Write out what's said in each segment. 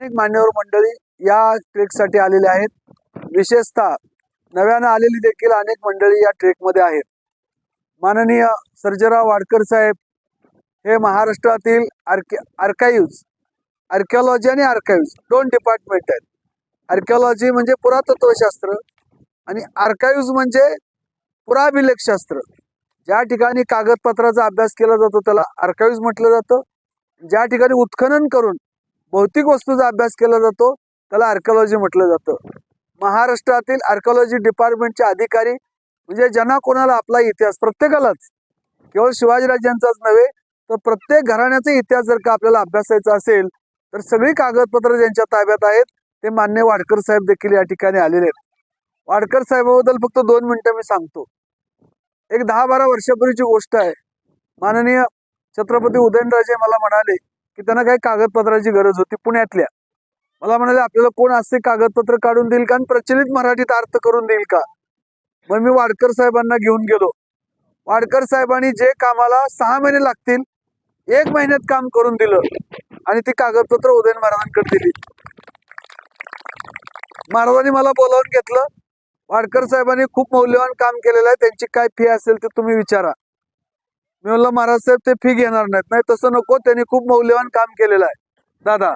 अनेक मान्यवर मंडळी या ट्रेकसाठी आलेले आहेत. विशेषतः नव्यानं आलेली देखील अनेक मंडळी या ट्रेकमध्ये आहेत. माननीय सर्जराव वाडकर साहेब हे महाराष्ट्रातील आर्के आर्काईव्ज आर्किओलॉजी आणि आर्काईव्ज दोन डिपार्टमेंट आहेत. आर्किओलॉजी म्हणजे पुरातत्वशास्त्र आणि आर्काईव्ज म्हणजे पुराभिलेखशास्त्र. ज्या ठिकाणी कागदपत्राचा अभ्यास केला जातो त्याला आर्काईव्ज म्हटलं जातं. ज्या ठिकाणी उत्खनन करून भौतिक वस्तूचा अभ्यास केला जातो त्याला आर्किओलॉजी म्हटलं जातं. महाराष्ट्रातील आर्किओलॉजी डिपार्टमेंटचे अधिकारी म्हणजे ज्यांना कोणाला आपला इतिहास प्रत्येकालाच केवळ शिवाजीराजांचाच नव्हे तर प्रत्येक घराण्याचा इतिहास जर का आपल्याला अभ्यासायचा असेल तर सगळी कागदपत्र ज्यांच्या ताब्यात आहेत ते मान्य वाडकर साहेब देखील या ठिकाणी आलेले आहेत. वाडकर साहेबाबद्दल फक्त दोन मिनिटं मी सांगतो. एक दहा बारा वर्षापूर्वीची गोष्ट आहे. माननीय छत्रपती उदयनराजे मला म्हणाले की त्यांना काही कागदपत्राची गरज होती पुण्यातल्या. मला म्हणाले आपल्याला कोण असे कागदपत्र काढून देईल का आणि प्रचलित मराठीत अर्थ करून देईल का? मग मी वाडकर साहेबांना घेऊन गेलो. वाडकर साहेबांनी जे कामाला सहा महिने लागतील एक महिन्यात काम करून दिलं आणि ती कागदपत्र उदयन महाराजांकडे दिली. महाराजांनी मला बोलावून घेतलं. वाडकर साहेबांनी खूप मौल्यवान काम केलेलं आहे. त्यांची काय फी असेल ते तुम्ही विचारा. मी म्हणलं महाराज साहेब ते फी घेणार नाहीत. नाही तसं नको. त्यांनी खूप मौल्यवान काम केलेलं आहे. दादा.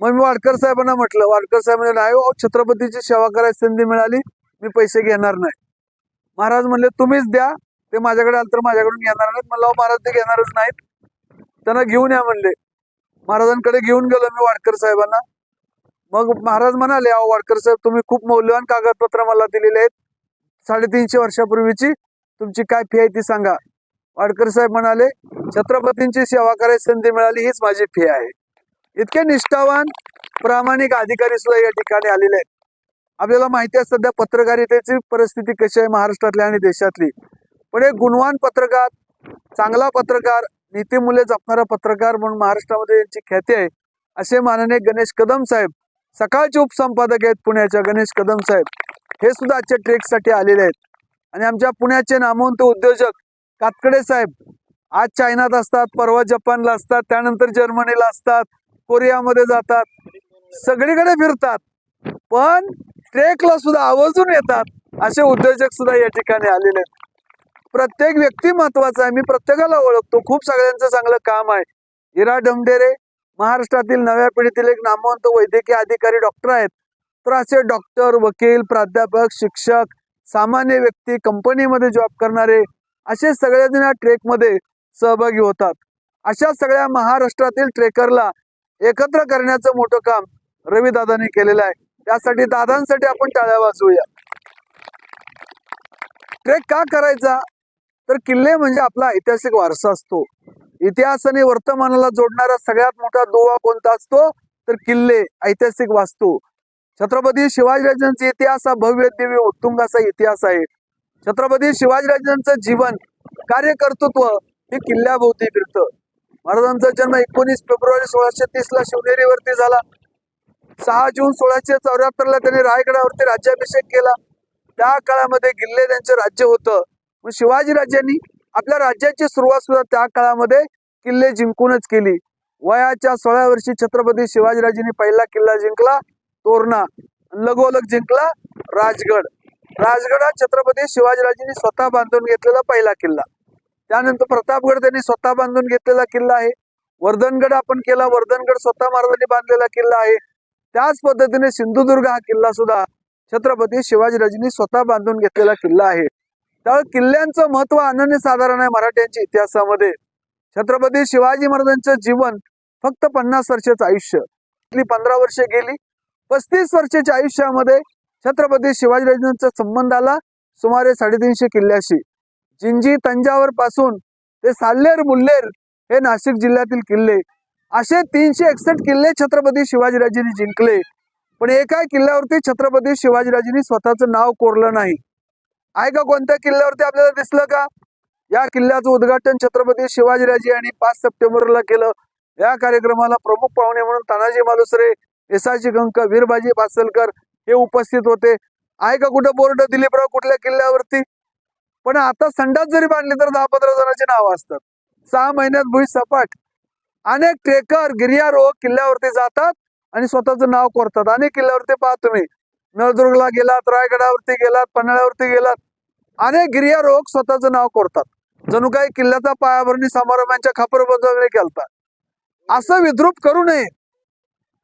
मग मी वाडकर साहेबांना म्हटलं. वाडकर साहेब म्हणजे नाही हो, छत्रपतीची सेवा करायची संधी मिळाली. मी पैसे घेणार नाही. महाराज म्हणले तुम्हीच द्या. ते माझ्याकडे आलं तर माझ्याकडून घेणार नाहीत. म्हणलं "अहो, महाराज ते घेणारच नाहीत. त्यांना घेऊन या म्हणले. महाराजांकडे घेऊन गेलो मी वाडकर साहेबांना. मग महाराज म्हणाले अहो वाडकर साहेब तुम्ही खूप मौल्यवान कागदपत्र मला दिलेले आहेत. साडेतीनशे वर्षापूर्वीची. तुमची काय फी आहे ती सांगा. वाडकर साहेब म्हणाले छत्रपतींची सेवा करायची संधी मिळाली हीच माझी फी आहे. इतके निष्ठावान प्रामाणिक अधिकारी सुद्धा या ठिकाणी आलेले आहेत. आपल्याला माहिती आहे सध्या पत्रकारितेची परिस्थिती कशी आहे महाराष्ट्रातली आणि देशातली. पण एक गुणवान पत्रकार चांगला पत्रकार नीतीमूल्य जपणारा पत्रकार म्हणून महाराष्ट्रामध्ये यांची ख्याती आहे असे माननीय गणेश कदम साहेब सकाळचे उपसंपादक आहेत पुण्याच्या गणेश कदम साहेब. हे सुद्धा आजच्या ट्रेकसाठी आलेले आहेत. आणि आमच्या पुण्याचे नामवंत उद्योजक कातकडे साहेब आज चायनात असतात परवा जपानला असतात त्यानंतर जर्मनीला असतात कोरियामध्ये जातात सगळीकडे फिरतात पण ट्रेकला सुद्धा आवर्जून येतात असे उद्योजक सुद्धा या ठिकाणी आलेले आहेत. प्रत्येक व्यक्ती महत्त्वाचा आहे मी प्रत्येकाला ओळखतो खूप सगळ्यांचं चांगलं काम आहे. हिरा डमडेरे महाराष्ट्रातील नव्या पिढीतील एक नामवंत वैद्यकीय अधिकारी डॉक्टर आहेत. तर असे डॉक्टर वकील प्राध्यापक शिक्षक सामान्य व्यक्ती कंपनीमध्ये जॉब करणारे असे सगळेजण या ट्रेकमध्ये सहभागी होतात. अशा सगळ्या महाराष्ट्रातील ट्रेकरला एकत्र करण्याचं मोठं काम रविदादांनी केलेलं आहे. त्यासाठी दादांसाठी आपण टाळ्या वाजवूया. ट्रेक का करायचा? तर किल्ले म्हणजे आपला ऐतिहासिक वारसा असतो. इतिहास आणि वर्तमानाला जोडणारा सगळ्यात मोठा दुवा कोणता असतो? तर किल्ले ऐतिहासिक वास्तू. छत्रपती शिवाजीराजांचा इतिहास हा भव्य दिव्य उत्तुंगाचा इतिहास आहे. छत्रपती शिवाजीराजांचं जीवन कार्यकर्तृत्व हे किल्ल्याभोवती फिरतं. महाराजांचा जन्म एकोणीस फेब्रुवारी सोळाशे तीस ला शिवनेरीवरती झाला. सहा जून सोळाशे चौऱ्याहत्तर ला त्यांनी रायगडावरती राज्याभिषेक केला. त्या काळामध्ये किल्ले त्यांचं राज्य होतं. मग शिवाजीराजांनी आपल्या राज्याची सुरुवात सुद्धा त्या काळामध्ये किल्ले जिंकूनच केली. वयाच्या सोळा वर्षी छत्रपती शिवाजीराजेंनी पहिला किल्ला जिंकला तोरणा. लगोलग जिंकला राजगड. राजगड छत्रपती शिवाजीराजेंनी स्वतः बांधून घेतलेला पहिला किल्ला. त्यानंतर प्रतापगड त्यांनी स्वतः बांधून घेतलेला किल्ला आहे. वर्धनगड आपण केला वर्धनगड स्वतः महाराजांनी बांधलेला किल्ला आहे. त्याच पद्धतीने सिंधुदुर्ग हा किल्ला सुद्धा छत्रपती शिवाजीराजेंनी स्वतः बांधून घेतलेला किल्ला आहे. त्यामुळे किल्ल्यांचं महत्त्व अनन्य साधारण आहे मराठ्यांच्या इतिहासामध्ये. छत्रपती शिवाजी महाराजांचं जीवन फक्त पन्नास वर्षाचं आयुष्य. पंधरा वर्षे गेली. पस्तीस वर्षाच्या आयुष्यामध्ये छत्रपती शिवाजीराजांचा संबंध आला सुमारे साडेतीनशे किल्ल्याशी. जिंजी तंजावर पासून ते साल्लेर मुल्लेर हे नाशिक जिल्ह्यातील किल्ले. असे तीनशे एकसष्ट किल्ले छत्रपती शिवाजीराजेंनी जिंकले. पण एका किल्ल्यावरती छत्रपती शिवाजीराजेंनी स्वतःचं नाव कोरलं नाही. आहे का कोणत्या किल्ल्यावरती आपल्याला दिसलं का? या किल्ल्याचं उद्घाटन छत्रपती शिवाजीराजे यांनी पाच सप्टेंबरला केलं. या कार्यक्रमाला प्रमुख पाहुणे म्हणून तानाजी मालुसरे एसाजी गंक वीरबाजी पासलकर हे उपस्थित होते. आहे का कुठं बोर्ड दिलीपराव कुठल्या किल्ल्यावरती? पण आता संडास जरी बांधली तर दहा पंधरा जणांची नावं असतात. सहा महिन्यात भुई सपाट. अनेक ट्रेकर गिर्यारोहक किल्ल्यावरती जातात आणि स्वतःचं नाव कोरतात. अनेक किल्ल्यावरती पहा तुम्ही. नळदुर्गला गेलात रायगडावरती गेलात पन्हाळ्यावरती गेलात. अनेक गिर्यारोहक स्वतःचं नाव कोरतात. जणू काही किल्ल्याचा पायाभरणी समारंभांच्या खापर बजावणी केलतात असं विद्रूप करू नये.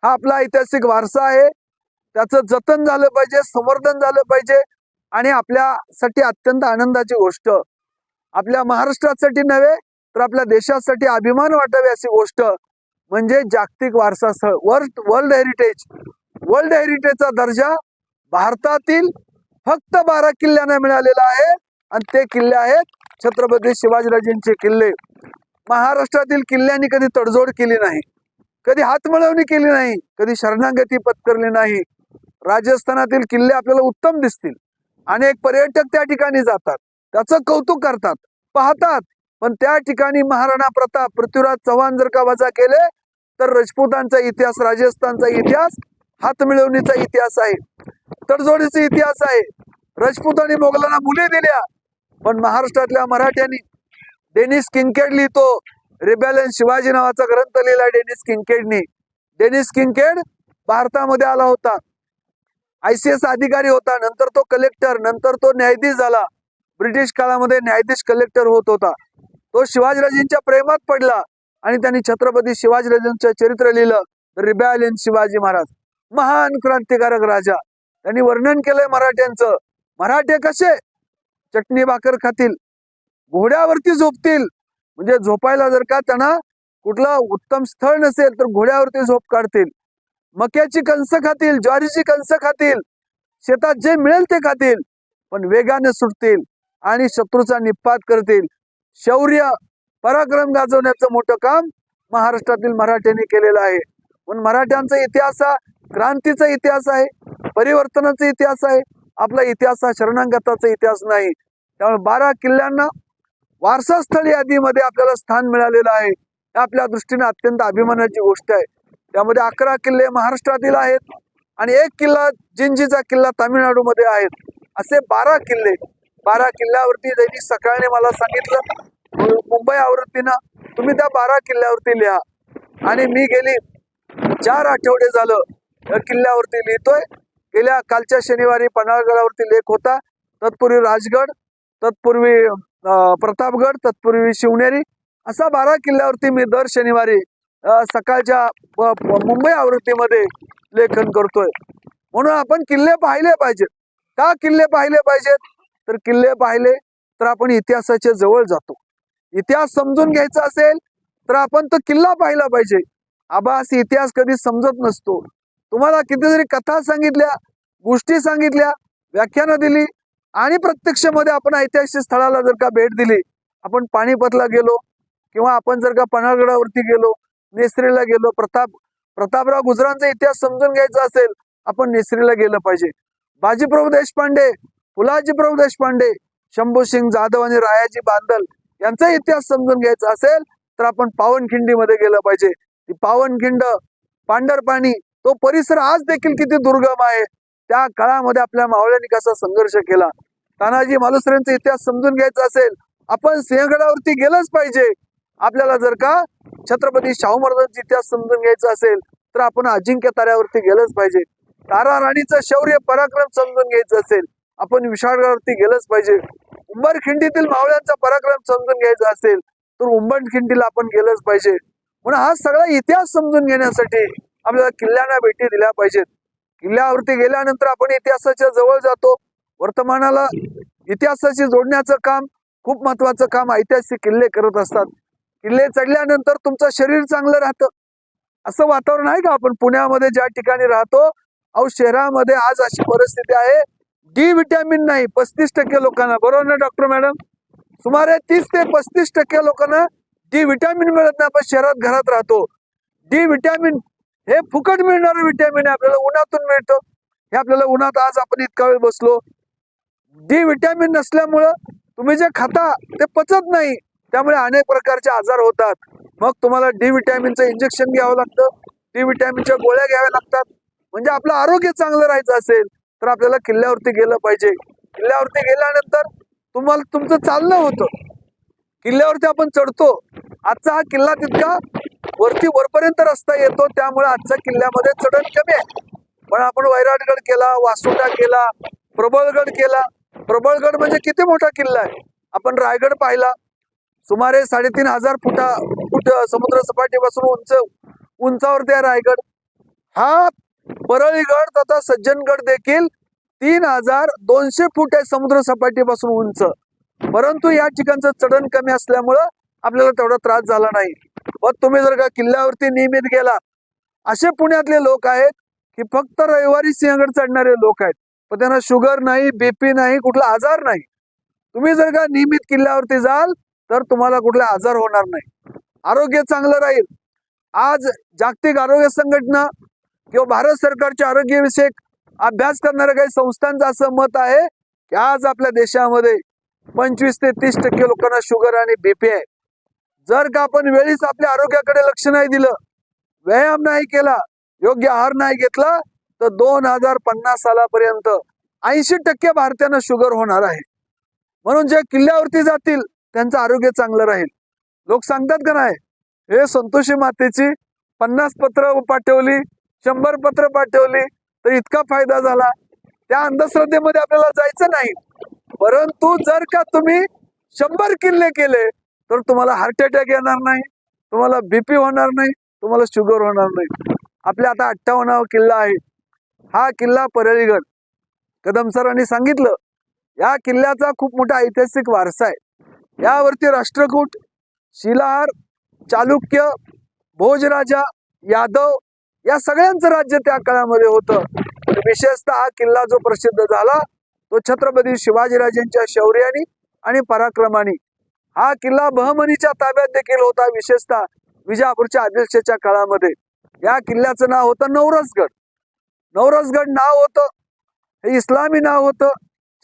हा आपला ऐतिहासिक वारसा आहे. त्याचं जतन झालं पाहिजे संवर्धन झालं पाहिजे आणि आपल्यासाठी अत्यंत आनंदाची गोष्ट. आपल्या महाराष्ट्रासाठी नव्हे तर आपल्या देशासाठी अभिमान वाटावे अशी गोष्ट. म्हणजे जागतिक वारसा स्थळ वर्ल्ड वर्ल्ड हेरिटेज वर्ल्ड हेरिटेजचा दर्जा भारतातील फक्त बारा किल्ल्यांना मिळालेला आहे आणि ते किल्ले आहेत छत्रपती शिवाजीराजेंचे किल्ले. महाराष्ट्रातील किल्ल्यांनी कधी तडजोड केली नाही कधी हातमळवणी केली नाही कधी शरणागती पत्करली नाही राजस्थानातील किल्ले आपल्याला उत्तम दिसतील. अनेक पर्यटक त्या ठिकाणी जातात. त्याचं कौतुक करतात पाहतात. पण त्या ठिकाणी महाराणा प्रताप पृथ्वीराज चव्हाण जर का वजा केले तर राजपूतांचा इतिहास राजस्थानचा इतिहास हात मिळवणीचा इतिहास आहे. तडजोडीचा इतिहास आहे. राजपूतांनी मोगलांना मुली दिल्या पण महाराष्ट्रातल्या मराठ्यांनी डेनिस किंकेड लिहितो रिबॅलन शिवाजी नावाचा ग्रंथ लिहिला डेनिस किंकेडनी डेनिस किंकेड भारतामध्ये आला होता. आयसीएस अधिकारी होता नंतर तो कलेक्टर नंतर तो न्यायाधीश झाला. ब्रिटिश काळामध्ये न्यायाधीश कलेक्टर होत होता. तो शिवाजीराजेंच्या प्रेमात पडला आणि त्यांनी छत्रपती शिवाजीराजेंचं चरित्र लिहिलं रिबॅलियन शिवाजी महाराज. महान क्रांतिकारक राजा. त्यांनी वर्णन केलंय मराठ्यांचं. मराठे कसे? चटणी भाकर खातील. घोड्यावरती झोपतील. म्हणजे झोपायला जर का त्यांना कुठलं उत्तम स्थळ नसेल तर घोड्यावरती झोप काढतील. मक्याची कंस खातील ज्वारीची कंस खातील शेतात जे मिळेल ते खातील पण वेगाने सुटतील आणि शत्रूचा निपात करतील. शौर्य पराक्रम गाजवण्याचं मोठं काम महाराष्ट्रातील मराठ्यांनी केलेलं आहे. पण मराठ्यांचा इतिहास हा क्रांतीचा इतिहास आहे परिवर्तनाचा इतिहास आहे. आपला इतिहास हा शरणागताचा इतिहास नाही. त्यामुळे बारा किल्ल्यांना वारसास्थळ यादीमध्ये आपल्याला स्थान मिळालेलं आहे. हे आपल्या दृष्टीने अत्यंत अभिमानाची गोष्ट आहे. त्यामध्ये अकरा किल्ले महाराष्ट्रातील आहेत आणि एक किल्ला जिंजीचा किल्ला तामिळनाडूमध्ये आहेत. असे बारा किल्ले बारा किल्ल्यावरती त्यांनी सकाळने मला सांगितलं. मुंबई आवृत्तीनं तुम्ही त्या बारा किल्ल्यावरती लिहा. आणि मी गेली. चार आठवडे झालं या किल्ल्यावरती लिहितोय. गेल्या कालच्या शनिवारी पन्हाळगडावरती लेख होता. तत्पूर्वी राजगड तत्पूर्वी प्रतापगड तत्पूर्वी शिवनेरी. असा बारा किल्ल्यावरती मी दर शनिवारी सकाळच्या मुंबई आवृत्तीमध्ये लेखन करतोय. म्हणून आपण किल्ले पाहिले पाहिजेत. का किल्ले पाहिले पाहिजेत? तर किल्ले पाहिले तर आपण इतिहासाच्या जवळ जातो. इतिहास समजून घ्यायचा असेल तर आपण तो किल्ला पाहिला पाहिजे. आभास इतिहास कधी समजत नसतो. तुम्हाला कितीतरी कथा सांगितल्या गोष्टी सांगितल्या व्याख्यानं दिली आणि प्रत्यक्षमध्ये आपण ऐतिहासिक स्थळाला जर का भेट दिली आपण पाणीपतला गेलो किंवा आपण जर का पन्हाळगडावरती गेलो नेसरीला गेलो. प्रताप प्रतापराव गुजरांचा इतिहास समजून घ्यायचा असेल आपण नेसरीला गेलं पाहिजे. बाजीप्रभू देशपांडे फुलाजीप्रभू देशपांडे शंभू सिंग जाधव आणि रायाजी बांदल यांचा इतिहास समजून घ्यायचा असेल तर आपण पावनखिंडीमध्ये गेलं पाहिजे. ती पावनखिंड पांढरपाणी तो परिसर आज देखील किती दुर्गम आहे. त्या काळामध्ये आपल्या मावळ्यांनी कसा संघर्ष केला. तानाजी मालुसरेंचा इतिहास समजून घ्यायचा असेल आपण सिंहगडावरती गेलंच पाहिजे. आपल्याला जर का छत्रपती शाहू महाराजांचा इतिहास समजून घ्यायचा असेल तर आपण अजिंक्य ताऱ्यावरती गेलंच पाहिजे. तारा राणीचं शौर्य पराक्रम समजून घ्यायचं असेल आपण विशाळगडावरती गेलंच पाहिजे. उंबरखिंडीतील मावळ्यांचा पराक्रम समजून घ्यायचा असेल तर उंबरखिंडीला आपण गेलंच पाहिजे. म्हणून हा सगळा इतिहास समजून घेण्यासाठी आपल्याला किल्ल्यांना भेटी दिल्या पाहिजेत. किल्ल्यावरती गेल्यानंतर आपण इतिहासाच्या जवळ जातो. वर्तमानाला इतिहासाशी जोडण्याचं काम खूप महत्वाचं काम ऐतिहासिक किल्ले करत असतात. किल्ले चढल्यानंतर तुमचं शरीर चांगलं राहतं. असं वातावरण आहे का आपण पुण्यामध्ये ज्या ठिकाणी राहतो? अहो शहरामध्ये आज अशी परिस्थिती आहे. डी व्हिटॅमिन नाही पस्तीस टक्के लोकांना. बरोबर ना डॉक्टर मॅडम? सुमारे तीस ते पस्तीस टक्के लोकांना डी व्हिटॅमिन मिळत नाही. आपण शहरात घरात राहतो. डी व्हिटॅमिन हे फुकट मिळणारं व्हिटॅमिन आहे. आपल्याला उन्हातून मिळतं. हे आपल्याला उन्हात आज आपण इतका वेळ बसलो. डी व्हिटॅमिन नसल्यामुळं तुम्ही जे खाता ते पचत नाही. त्यामुळे अनेक प्रकारचे आजार होतात. मग तुम्हाला डी व्हिटॅमिनचं इंजेक्शन घ्यावं लागतं. डी व्हिटॅमिनच्या गोळ्या घ्याव्या लागतात. म्हणजे आपलं आरोग्य चांगलं राहायचं असेल तर आपल्याला किल्ल्यावरती गेलं पाहिजे. किल्ल्यावरती गेल्यानंतर तुम्हाला तुमचं चालणं होतं. किल्ल्यावरती आपण चढतो. आजचा हा किल्ला तितका वरती वरपर्यंत रस्ता येतो. त्यामुळे आजच्या किल्ल्यामध्ये चढण कमी आहे. पण आपण वैराटगड केला वासुटा केला प्रबळगड केला. प्रबळगड म्हणजे किती मोठा किल्ला आहे? आपण रायगड पाहिला. सुमारे साडेतीन हजार फुटा फुट समुद्र सपाटीपासून उंच उंचावरती आहे रायगड. हा परळीगड तथा सज्जनगड देखील तीन हजार दोनशे फूट आहे समुद्र सपाटीपासून उंच. परंतु या ठिकाणचं चढण कमी असल्यामुळं आपल्याला तेवढा त्रास झाला नाही. व तुम्ही जर का किल्ल्यावरती नियमित गेला असे पुण्यातले लोक आहेत की फक्त रविवारी सिंहगड चढणारे लोक आहेत. पण त्यांना शुगर नाही बीपी नाही कुठला आजार नाही. तुम्ही जर का नियमित किल्ल्यावरती जाल तर तुम्हाला कुठला आजार होणार नाही. आरोग्य चांगलं राहील. आज जागतिक आरोग्य संघटना किंवा भारत सरकारच्या आरोग्यविषयक अभ्यास करणाऱ्या काही संस्थांचं असं मत आहे की आज आपल्या देशामध्ये पंचवीस ते तीस टक्के लोकांना शुगर आणि बीपी आहे. जर का आपण वेळीच आपल्या आरोग्याकडे लक्ष नाही दिलं व्यायाम नाही केला योग्य आहार नाही घेतला तर दोन हजार पन्नास सालापर्यंत ऐंशी टक्के भारतीयांना शुगर होणार आहे. म्हणून जे किल्ल्यावरती जातील त्यांचं आरोग्य चांगलं राहील. लोक सांगतात का नाही? हे संतोषी मातेची पन्नास पत्र पाठवली शंभर पत्र पाठवली तर इतका फायदा झाला. त्या अंधश्रद्धेमध्ये आपल्याला जायचं नाही. परंतु जर का तुम्ही शंभर किल्ले केले तर तुम्हाला हार्ट अटॅक येणार नाही तुम्हाला बीपी होणार नाही तुम्हाला शुगर होणार नाही. आपल्या आता अठ्ठावन्नावा किल्ला आहे. हा किल्ला परळीगड. कदम सरांनी सांगितलं या किल्ल्याचा खूप मोठा ऐतिहासिक वारसा आहे. यावरती राष्ट्रकूट शिलाहार चालुक्य भोजराजा यादव या सगळ्यांचं राज्य त्या काळामध्ये होतं. विशेषतः हा किल्ला जो प्रसिद्ध झाला तो छत्रपती शिवाजीराजेंच्या शौर्याने आणि पराक्रमाने. हा किल्ला बहमनीच्या ताब्यात देखील होता विशेषतः विजापूरच्या आदिलशेच्या काळामध्ये. या किल्ल्याचं नाव होतं नवरसगड नवरसगड नाव होतं हे इस्लामी नाव होतं.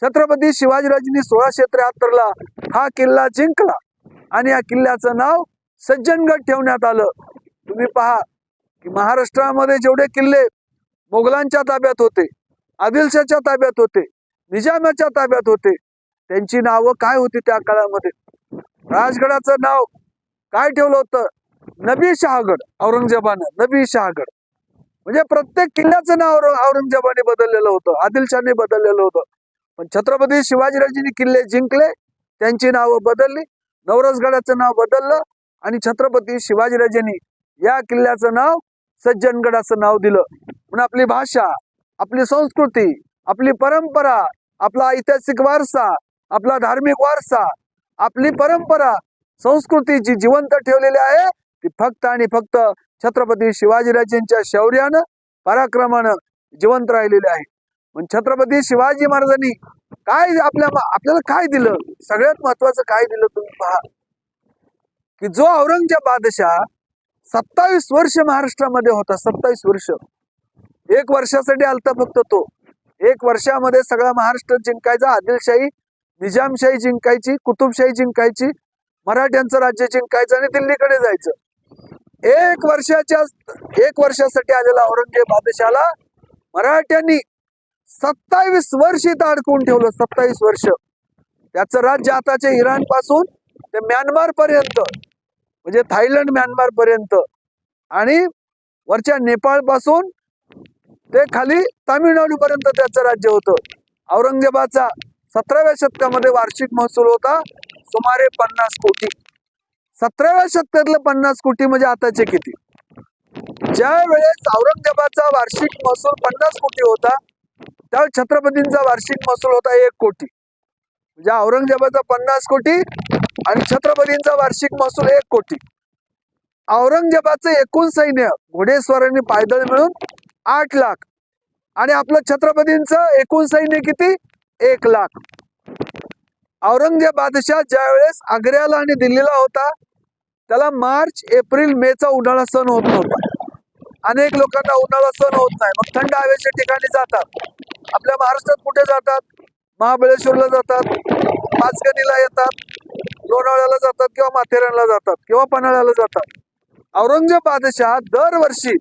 छत्रपती शिवाजीराजेंनी सोळाशे त्र्याहत्तरला हा किल्ला जिंकला. आणि या किल्ल्याचं नाव सज्जनगड ठेवण्यात आलं. तुम्ही पहा की महाराष्ट्रामध्ये जेवढे किल्ले मोगलांच्या ताब्यात होते आदिलशाच्या ताब्यात होते निजामाच्या ताब्यात होते त्यांची नावं काय होती त्या काळामध्ये? राजगडाचं नाव काय ठेवलं होतं? नबी शहागड औरंगजेबानं नबी शहागड. म्हणजे प्रत्येक किल्ल्याचं नाव औरंगजेबाने बदललेलं होतं आदिलशाने बदललेलं होतं. पण छत्रपती शिवाजीराजेंनी किल्ले जिंकले त्यांची नावं बदलली नवरसगडाचं नाव बदललं आणि छत्रपती शिवाजीराजेंनी या किल्ल्याचं नाव सज्जनगडाचं नाव दिलं. म्हणून आपली भाषा आपली संस्कृती आपली परंपरा आपला ऐतिहासिक वारसा आपला धार्मिक वारसा आपली परंपरा संस्कृती जी जिवंत ठेवलेली आहे ती फक्त आणि फक्त छत्रपती शिवाजीराजेंच्या शौर्यानं पराक्रमानं जिवंत राहिलेली आहे. पण छत्रपती शिवाजी महाराजांनी काय आपल्या आपल्याला काय दिलं? सगळ्यात महत्वाचं काय दिलं तुम्ही पहा. की जो औरंगजेब बादशाह सत्तावीस वर्ष महाराष्ट्रामध्ये होता सत्तावीस वर्ष. एक वर्षासाठी आलता फक्त तो. एक वर्षामध्ये सगळा महाराष्ट्र जिंकायचा आदिलशाही निजामशाही जिंकायची कुतुबशाही जिंकायची मराठ्यांचं राज्य जिंकायचं आणि दिल्लीकडे जायचं. एक वर्षाच्या एक वर्षासाठी आलेला औरंगजेब बादशाला मराठ्यांनी सत्तावीस वर्ष इथं अडकवून ठेवलं सत्तावीस वर्ष. त्याचं राज्य आताच्या इराणपासून ते म्यानमार पर्यंत म्हणजे थायलंड म्यानमार पर्यंत आणि वरच्या नेपाळपासून ते खाली तामिळनाडू पर्यंत त्याचं राज्य होतं. औरंगजेबाचा सतराव्या शतकामध्ये वार्षिक महसूल होता सुमारे पन्नास कोटी. सतराव्या शतकातलं पन्नास कोटी म्हणजे आताचे किती? ज्या वेळेस औरंगजेबाचा वार्षिक महसूल पन्नास कोटी होता त्यावेळी छत्रपतींचा वार्षिक महसूल होता एक कोटी. म्हणजे औरंगजेबाचा पन्नास कोटी आणि छत्रपतींचा वार्षिक महसूल एक कोटी. औरंगजेबाचं एकूण सैन्य घोडेस्वारांनी पायदळ मिळून आठ लाख. आणि आपलं छत्रपतींचं एकूण सैन्य किती? एक लाख. औरंगजेब बादशाह ज्या आग्र्याला आणि दिल्लीला होता त्याला मार्च एप्रिल मेचा उन्हाळा सण होत नव्हता. अनेक लोकांना उन्हाळा सण होत नाही. मग थंड हवेच्या ठिकाणी जातात. आपल्या महाराष्ट्रात कुठे जातात? महाबळेश्वरला जातात. पाचगणीला येतात. लोणावळ्याला जातात किंवा माथेरानला जातात किंवा पन्हाळ्याला जातात. औरंगजेब बादशाह दरवर्षी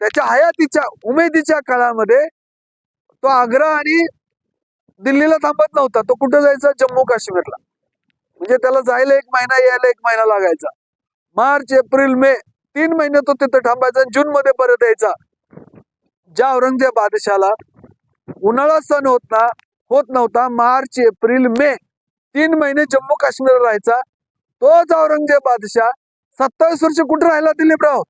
त्याच्या हयातीच्या उमेदीच्या काळामध्ये तो आग्रा आणि दिल्लीला थांबत नव्हता. तो कुठं जायचा? जम्मू काश्मीरला. म्हणजे त्याला जायला एक महिना यायला एक महिना लागायचा. मार्च एप्रिल मे तीन महिने तो तिथं थांबायचा जून मध्ये परत यायचा. ज्या औरंगजेब बादशाला उन्हाळा सण होत ना होत नव्हता मार्च एप्रिल मे तीन महिने जम्मू काश्मीर राहायचा. तोच औरंगजेब बादशाह सत्तावीस वर्ष कुठे राहिला दिलीपराव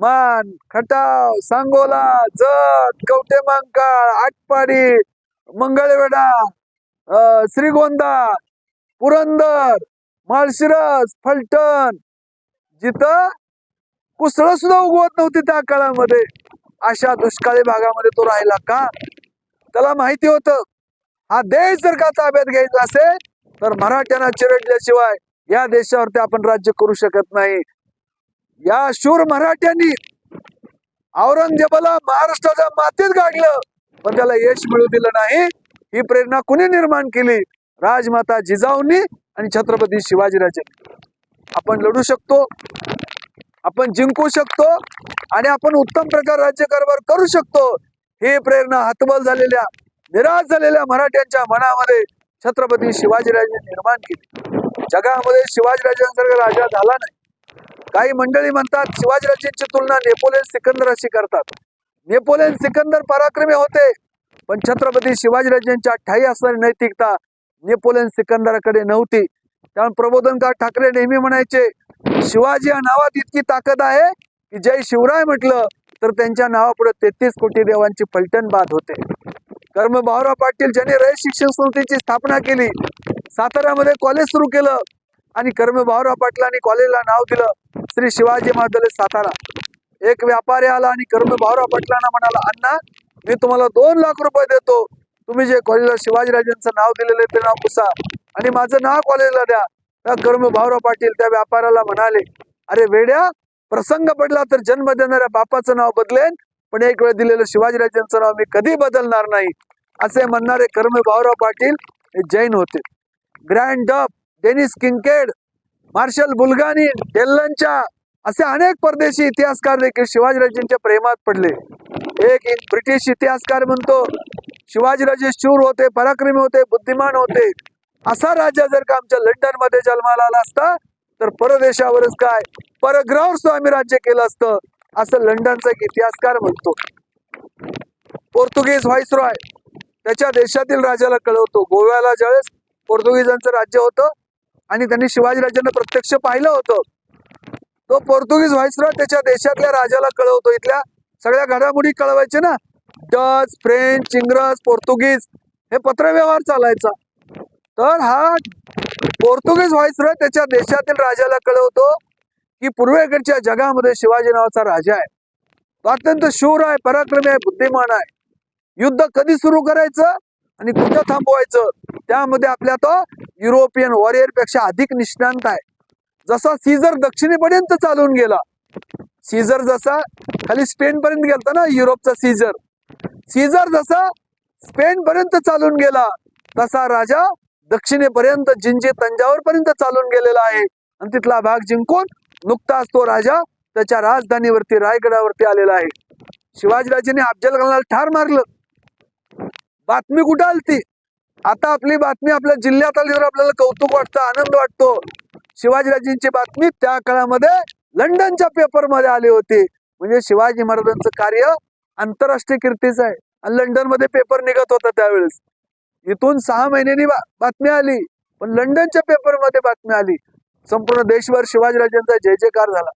मान खटाव सांगोला जत कवटे मांकाळ आटपाडी मंगळवेढा अं, श्रीगोंदा पुरंदर माळशिरस फलटण जिथं कुसळ सुद्धा उगवत नव्हती त्या काळामध्ये. अशा दुष्काळी भागामध्ये तो राहिला का? त्याला माहिती होतं. हा देश जर का ताब्यात घ्यायचा असेल तर मराठ्यांना चिरडल्याशिवाय या देशावरती आपण राज्य करू शकत नाही. या शूर मराठ्यांनी औरंगजेबाला महाराष्ट्राच्या मातीत गाडलं पण त्याला यश मिळू दिलं नाही. ही प्रेरणा कुणी निर्माण केली? राजमाता जिजाऊंनी आणि छत्रपती शिवाजीराजे आपण लढू शकतो आपण जिंकू शकतो आणि आपण उत्तम प्रकार राज्यकारभार करू शकतो. ही प्रेरणा हतबल झालेल्या निराश झालेल्या मराठ्यांच्या मनामध्ये छत्रपती शिवाजीराजे निर्माण केली. जगामध्ये शिवाजीराजांसारखा राजा झाला नाही. काही मंडळी म्हणतात शिवाजीराजेंची तुलना नेपोलियन सिकंदराशी करतात. नेपोलियन सिकंदर पराक्रमी होते पण छत्रपती शिवाजीराजेंच्या ठाई असणारी नैतिकता नेपोलियन सिकंदराकडे नव्हती. कारण प्रबोधनकार ठाकरे नेहमी म्हणायचे शिवाजी या नावात इतकी ताकद आहे की जय शिवराय म्हटलं तर त्यांच्या नावापुढे तेहतीस कोटी देवांची पलटण बाद होते. कर्म भाऊराव पाटील ज्यांनी रयत शिक्षण संस्थेची स्थापना केली साताऱ्यामध्ये कॉलेज सुरू केलं आणि कर्म भाऊराव पाटलांनी कॉलेजला नाव दिलं श्री शिवाजी महाविद्यालय सातारा. एक व्यापारी आला आणि कर्म भाऊराव पाटलांना म्हणाला अण्णा मी तुम्हाला दोन लाख रुपये देतो. तुम्ही जे कॉलेजला शिवाजीराजांचं नाव दिलेलं ते नाव पुसा. आणि माझं नाव कॉलेजला द्या. त्या कर्म भाऊराव पाटील त्या व्यापाऱ्याला म्हणाले अरे वेड्या प्रसंग पडला तर जन्म देणाऱ्या बापाचं नाव बदलेन पण एक वेळ दिलेलं शिवाजीराजांचं नाव मी कधी बदलणार नाही. असे म्हणणारे कर्म भाऊराव पाटील हे जैन होते. ग्रँड डप डेनिस किंकेड मार्शल बुलगानी डेल्लनच्या असे अनेक परदेशी इतिहासकार देखील शिवाजीराजेंच्या प्रेमात पडले. एक ब्रिटिश इतिहासकार म्हणतो शिवाजीराजे शूर होते पराक्रमी होते बुद्धिमान होते असा राजा जर का आमच्या लंडनमध्ये जन्माला आला असता तर परदेशावरच काय? परग्रहावर स्वामी आम्ही राज्य केलं असतं. असं लंडनचा एक इतिहासकार म्हणतो. पोर्तुगीज व्हाईसरॉय त्याच्या देशातील राजाला कळवतो. गोव्याला ज्यावेळेस पोर्तुगीजांचं राज्य होतं आणि त्यांनी शिवाजीराजांना प्रत्यक्ष पाहिलं होतं तो पोर्तुगीज व्हाईसरॉय त्याच्या देशातल्या राजाला कळवतो. इथल्या सगळ्या घडामोडी कळवायचे ना? डच फ्रेंच इंग्रज पोर्तुगीज. हे पत्रव्यवहार चालायचा. तर हा पोर्तुगीज व्हायचं त्याच्या देशातील राजाला कळवतो की पूर्वेकडच्या जगामध्ये शिवाजी नावाचा राजा आहे. तो अत्यंत शूर आहे पराक्रमी आहे बुद्धिमान आहे. युद्ध कधी सुरू करायचं आणि कुठं थांबवायचं त्यामध्ये आपल्या तो युरोपियन वॉरियरपेक्षा अधिक निष्णांत आहे. जसा सीझर दक्षिणेपर्यंत चालून गेला सीझर जसा खाली स्पेन पर्यंत गेलता ना युरोपचा सीझर. सीझर जसा स्पेन पर्यंत चालून गेला तसा राजा दक्षिणेपर्यंत जिंजी तंजावर पर्यंत चालून गेलेला आहे. आणि तिथला भाग जिंकून नुकताच तो राजा त्याच्या राजधानीवरती रायगडावरती आलेला आहे. शिवाजीराजेने अफजल खानाला ठार मारलं. बातमी कुठं आलती? आता आपली बातमी आपल्या जिल्ह्यात आली तर आपल्याला कौतुक वाटतं आनंद वाटतो. शिवाजीराजेंची बातमी त्या काळामध्ये लंडनच्या पेपरमध्ये आली होती. म्हणजे शिवाजी महाराजांचं कार्य आंतरराष्ट्रीय कीर्तीचं आहे. आणि लंडनमध्ये पेपर निघत होता त्यावेळेस. इथून सहा महिन्यांनी बातमी आली. पण लंडनच्या पेपरमध्ये बातमी आली. संपूर्ण देशभर शिवाजीराजांचा जय जयकार झाला.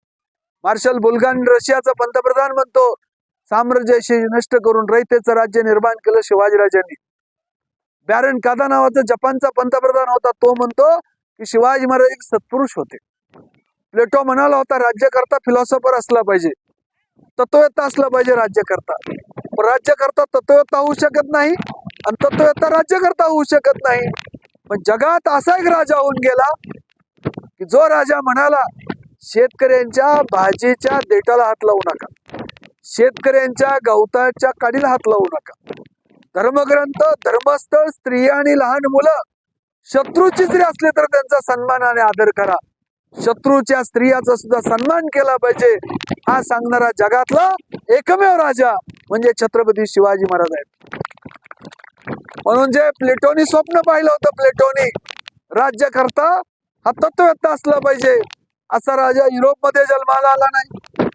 मार्शल बुलगान रशियाचा पंतप्रधान म्हणतो साम्राज्याशी नष्ट करून रयतेचं राज्य निर्माण केलं शिवाजीराजांनी बॅरन कादा नावाचा जपानचा पंतप्रधान होता. तो म्हणतो की शिवाजी महाराज एक सत्पुरुष होते. प्लेटो म्हणाला होता राज्यकर्ता फिलॉसॉफर असला पाहिजे. तत्ववेत्ता असला पाहिजे राज्यकर्ता. पण राज्यकर्ता तत्ववेत्ता होऊ शकत नाही. आणि राज्य राज्यकर्ता होऊ शकत नाही. पण जगात असा एक राजा होऊन गेला की जो राजा म्हणाला शेतकऱ्यांच्या भाजीच्या देठाला हात लावू नका. शेतकऱ्यांच्या गवताच्या काडीला हात लावू नका. धर्मग्रंथ धर्मस्थळ स्त्रिया आणि लहान मुलं शत्रूची जरी असले तर त्यांचा सन्मान आणि आदर करा. शत्रूच्या स्त्रियाचा सुद्धा सन्मान केला पाहिजे हा सांगणारा जगातला एकमेव राजा म्हणजे छत्रपती शिवाजी महाराज आहेत. म्हणून जे प्लेटोनी स्वप्न पाहिलं होतं प्लेटोनी राज्य करता हा तत्ववेत्ता असला पाहिजे. असा राजा युरोपमध्ये जन्माला आला नाही.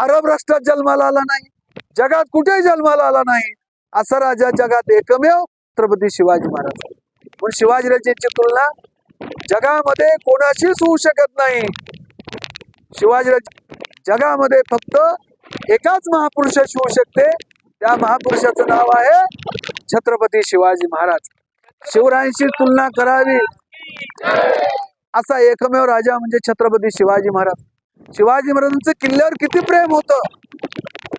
अरब राष्ट्रात जन्माला आला नाही. जगात कुठेही जन्माला आला नाही. असा राजा जगात एकमेव छत्रपती शिवाजी महाराज पण शिवाजीराजेंची तुलना जगामध्ये कोणाशीच होऊ शकत नाही. शिवाजीराज जगामध्ये फक्त एकाच महापुरुषाशी होऊ शकते. त्या महापुरुषाचं नाव आहे छत्रपती शिवाजी महाराज. शिवरायांशी तुलना करावी. असा एकमेव राजा म्हणजे छत्रपती शिवाजी महाराज. शिवाजी महाराजांचं किल्ल्यावर किती प्रेम होतं?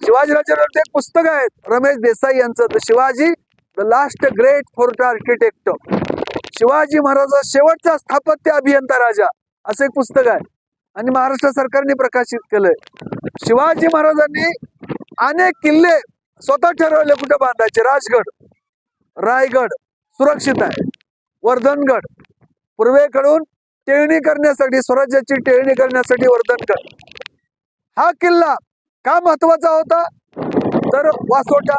शिवाजीराजांवरती एक पुस्तक आहे रमेश देसाई यांचं तर Shivaji the last great fort architect. Shivaji Maharaja शेवटचा स्थापत्य अभियंता राजा असं एक पुस्तक आहे. आणि महाराष्ट्र सरकारने प्रकाशित केलंय. शिवाजी महाराजांनी अनेक किल्ले स्वतः ठरवले कुठे बांधायचे? राजगड. रायगड सुरक्षित आहे. वर्धनगड पूर्वेकडून टेळणी करण्यासाठी स्वराज्याची टेळणी करण्यासाठी वर्धनगड. हा किल्ला का महत्त्वाचा होता? तर वासोटा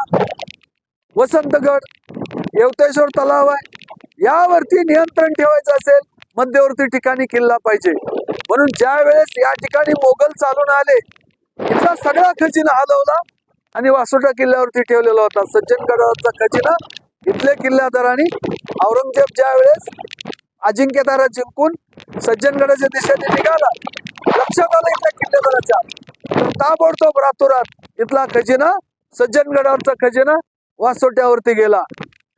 वसंतगड येवतेश्वर तलाव आहे. यावरती नियंत्रण ठेवायचं असेल मध्यवर्ती ठिकाणी किल्ला पाहिजे. म्हणून ज्या वेळेस या ठिकाणी मोगल चालून आले तिचा सगळा खजिना हलवला आणि वासोटा किल्ल्यावरती ठेवलेला होता. सज्जनगडावरचा खजिना इथले किल्लेदारांनी औरंगजेब ज्या वेळेस जिंकून सज्जनगडाच्या दिशेने निघाला लक्षात आलं इथल्या किल्लेदाराच्या. तर ताबडतोब रातोरात इथला खजिना सज्जनगडावरचा खजिना वासोट्यावरती गेला.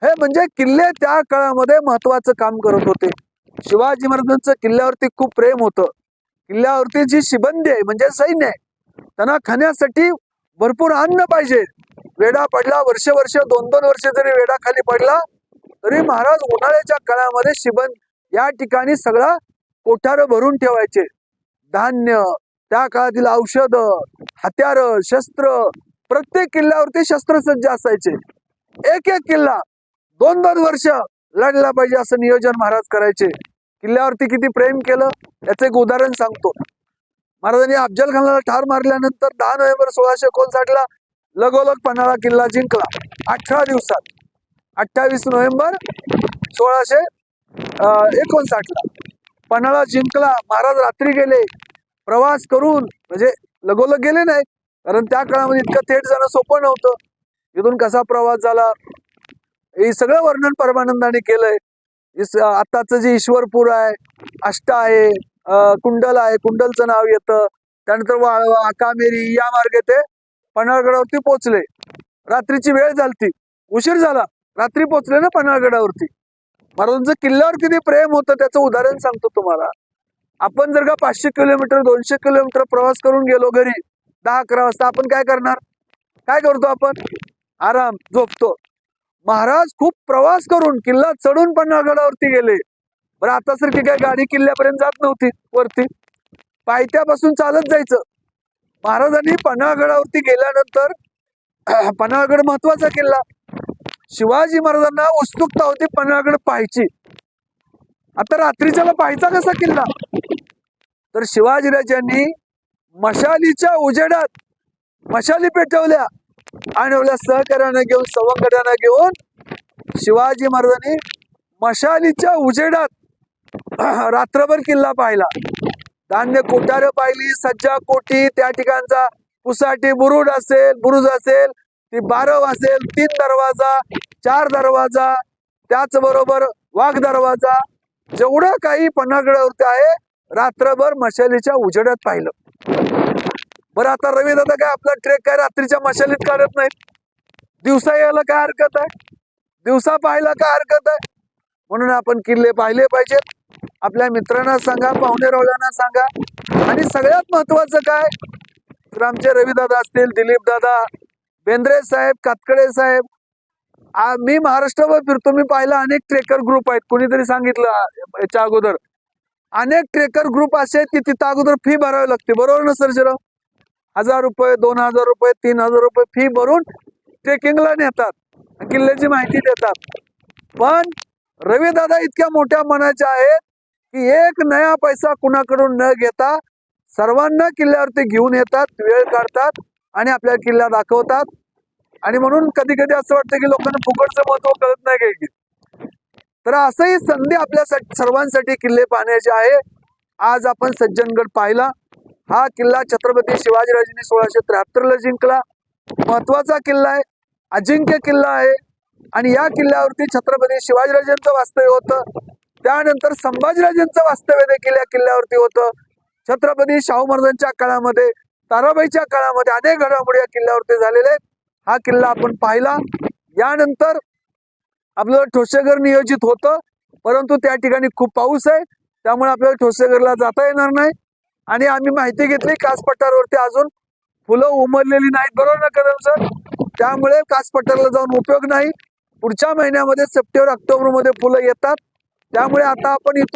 हे म्हणजे किल्ले त्या काळामध्ये महत्वाचं काम करत होते. शिवाजी महाराजांचं किल्ल्यावरती खूप प्रेम होतं. किल्ल्यावरती जी शिबंदी आहे म्हणजे सैन्य आहे त्यांना खाण्यासाठी भरपूर अन्न पाहिजे. वेडा पडला वर्ष वर्ष दोन दोन वर्ष जरी वेडा खाली पडला तरी महाराज उन्हाळ्याच्या काळामध्ये शिबंद या ठिकाणी सगळा कोठार भरून ठेवायचे. धान्य त्या काळातील औषध हत्यार शस्त्र प्रत्येक किल्ल्यावरती शस्त्रसज्ज असायचे. एक एक किल्ला दोन दोन वर्ष लढला पाहिजे असं नियोजन महाराज करायचे. किल्ल्यावरती किती प्रेम केलं याचं एक उदाहरण सांगतो. महाराजांनी अफजल खानाला ठार मारल्यानंतर दहा नोव्हेंबर सोळाशे एकोणसाठला लगोलग पन्हाळा किल्ला जिंकला. अठरा दिवसात. अठ्ठावीस नोव्हेंबर सोळाशे एकोणसाठला. पन्हाळा जिंकला. महाराज रात्री गेले. प्रवास करून म्हणजे लगोलग गेले नाही. कारण त्या काळामध्ये इतकं थेट जाणं सोपं नव्हतं. इथून कसा प्रवास झाला? हे सगळं वर्णन परमानंदाने केलंय. आत्ताचं जे ईश्वरपूर आहे अष्ट आहे कुंडल आहे. कुंडलचं नाव येतं. त्यानंतर वाळवा कामेरी या मार्गे ते पन्हाळगडावरती पोहोचले. रात्रीची वेळ झालती. उशीर झाला. रात्री पोहोचले ना पन्हाळगडावरती. महाराजांचं किल्ल्यावर किती प्रेम होतं त्याचं उदाहरण सांगतो तुम्हाला. आपण जर का पाचशे किलोमीटर दोनशे किलोमीटर प्रवास करून गेलो घरी दहा अकरा वाजता आपण काय करणार? काय करतो आपण? आराम झोपतो. महाराज खूप प्रवास करून किल्ला चढून पन्हाळगडावरती गेले. बरं आता सारखी काय गाडी किल्ल्यापर्यंत जात नव्हती वरती. पायथ्यापासून चालत जायचं. महाराजांनी पन्हाळगडावरती गेल्यानंतर पन्हाळगड महत्त्वाचा किल्ला. शिवाजी महाराजांना उत्सुकता होती पन्हाळगड पाहायची. आता रात्रीच्याला पाहायचा कसा किल्ला? तर शिवाजीराजांनी मशालीच्या उजेडात मशाली पेटवल्या आणि आपल्या सहकार्यानं घेऊन सवंगड्यांना घेऊन शिवाजी महाराजांनी मशालीच्या उजेडात रात्रभर किल्ला पाहिला. धान्य कोठार पाहिली सज्जा कोठी त्या ठिकाणचा पुसाटी बुरुड असेल बुरुज असेल ती बारव असेल तीन दरवाजा चार दरवाजा त्याचबरोबर वाघ दरवाजा जेवढं काही पन्हागडावरती आहे रात्रभर मशालीच्या उजेडात पाहिलं. बरं आता रवी दादा काय आपला ट्रेक काय रात्रीच्या मशालीत काढत नाही दिवसा यायला काय हरकत आहे? दिवसा पाहायला काय हरकत आहे? म्हणून आपण किल्ले पाहिले पाहिजेत. आपल्या मित्रांना सांगा पाहुणे रावळ्यांना सांगा. आणि सगळ्यात महत्वाचं काय? तर आमचे रविदादा असतील दिलीप दादा बेंद्रे साहेब कातकडे साहेब. मी महाराष्ट्रभर फिरतो. मी पाहिला अनेक ट्रेकर ग्रुप आहेत. कोणीतरी सांगितलं याच्या अगोदर. अनेक ट्रेकर ग्रुप असे आहेत की तिथं अगोदर फी भरावी लागते. बरोबर ना सर्जराव हजार रुपये दोन हजार रुपये तीन हजार रुपये फी भरून ट्रेकिंगला नेतात किल्ल्याची माहिती देतात. पण रवीदादा इतक्या मोठ्या मनाच्या आहेत की एक नया पैसा कुणाकडून न घेता सर्वांना किल्ल्यावरती घेऊन येतात वेळ काढतात आणि आपल्या किल्ला दाखवतात. आणि म्हणून कधी कधी असं वाटतं की लोकांना फुकटचं महत्त्व कळत नाही काही. तर असंही संधी आपल्या सर्वांसाठी किल्ले पाहण्याची आहे. आज आपण सज्जनगड पाहिला. हा किल्ला छत्रपती शिवाजीराजेंनी सोळाशे त्र्याहत्तरला जिंकला. महत्त्वाचा किल्ला आहे अजिंक्य किल्ला आहे. आणि या किल्ल्यावरती छत्रपती शिवाजीराजेंचं वास्तव्य होतं. त्यानंतर संभाजीराजेंचं वास्तव्य देखील या किल्ल्यावरती होतं. छत्रपती शाहू महाराजांच्या काळामध्ये ताराबाईच्या काळामध्ये अनेक घडामोडी या किल्ल्यावरती झालेले हा किल्ला आपण पाहिला. यानंतर आपलं ठोसेघर नियोजित होतं. परंतु त्या ठिकाणी खूप पाऊस आहे. त्यामुळे आपल्याला ठोसेघरला जाता येणार नाही. आणि आम्ही माहिती घेतली कास अजून. फुलं उमरलेली नाहीत बरोबर ना कदम सर? त्यामुळे कास जाऊन उपयोग नाही. पुढच्या महिन्यामध्ये सप्टेंबर ऑक्टोबरमध्ये फुलं येतात. त्यामुळे आता आपण इथून